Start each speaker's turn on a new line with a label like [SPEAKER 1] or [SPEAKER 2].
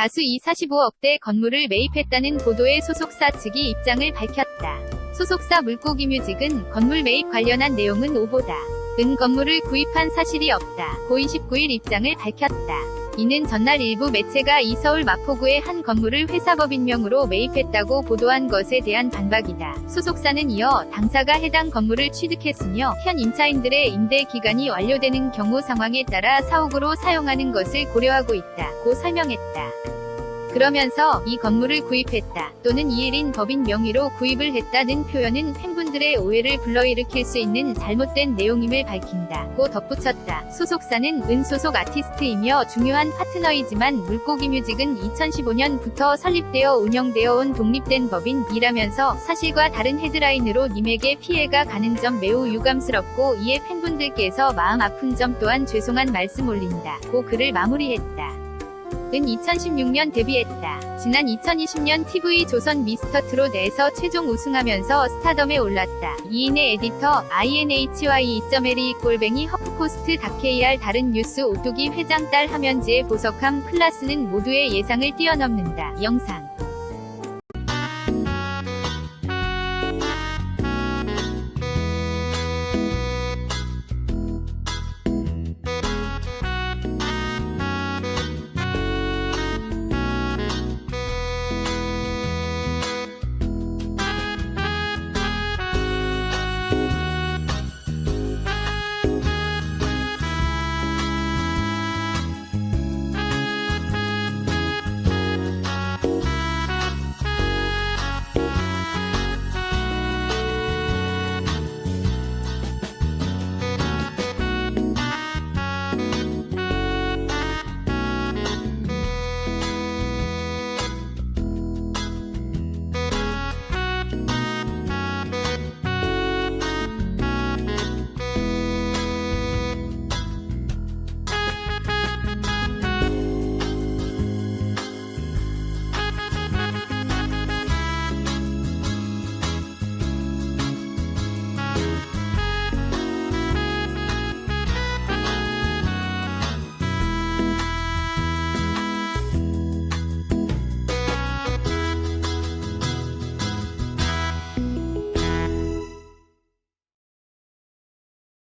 [SPEAKER 1] 가수 이 45억대 건물을 매입했다는 보도에 소속사 측이 입장을 밝혔다. 소속사 물고기 뮤직은 건물 매입 관련한 내용은 오보다. 은 건물을 구입한 사실이 없다. 고 29일 입장을 밝혔다. 이는 전날 일부 매체가 이 서울 마포구의 한 건물을 회사법인명으로 매입했다고 보도한 것에 대한 반박이다. 소속사는 이어 당사가 해당 건물을 취득했으며 현 임차인들의 임대 기간이 완료되는 경우 상황에 따라 사옥으로 사용하는 것을 고려하고 있다. 고 설명했다. 그러면서 이 건물을 구입했다 또는 이일인 법인 명의로 구입을 했다는 표현은 팬분들의 오해를 불러일으킬 수 있는 잘못된 내용임을 밝힌다. 고 덧붙였다. 소속사는 은 소속 아티스트이며 중요한 파트너이지만 물고기 뮤직은 2015년부터 설립되어 운영되어 온 독립된 법인이라면서 사실과 다른 헤드라인으로 님에게 피해가 가는 점 매우 유감스럽고 이에 팬분들께서 마음 아픈 점 또한 죄송한 말씀 올린다. 고 글을 마무리했다. 은 2016년 데뷔했다. 지난 2020년 TV 조선 미스터 트롯에서 최종 우승하면서 스타덤에 올랐다. 이인의 에디터 INHY2.LE 골뱅이 허프포스트 닷KR 다른 뉴스 오뚜기 회장 딸 하면지의 보석함 클라스는 모두의 예상을 뛰어넘는다. 영상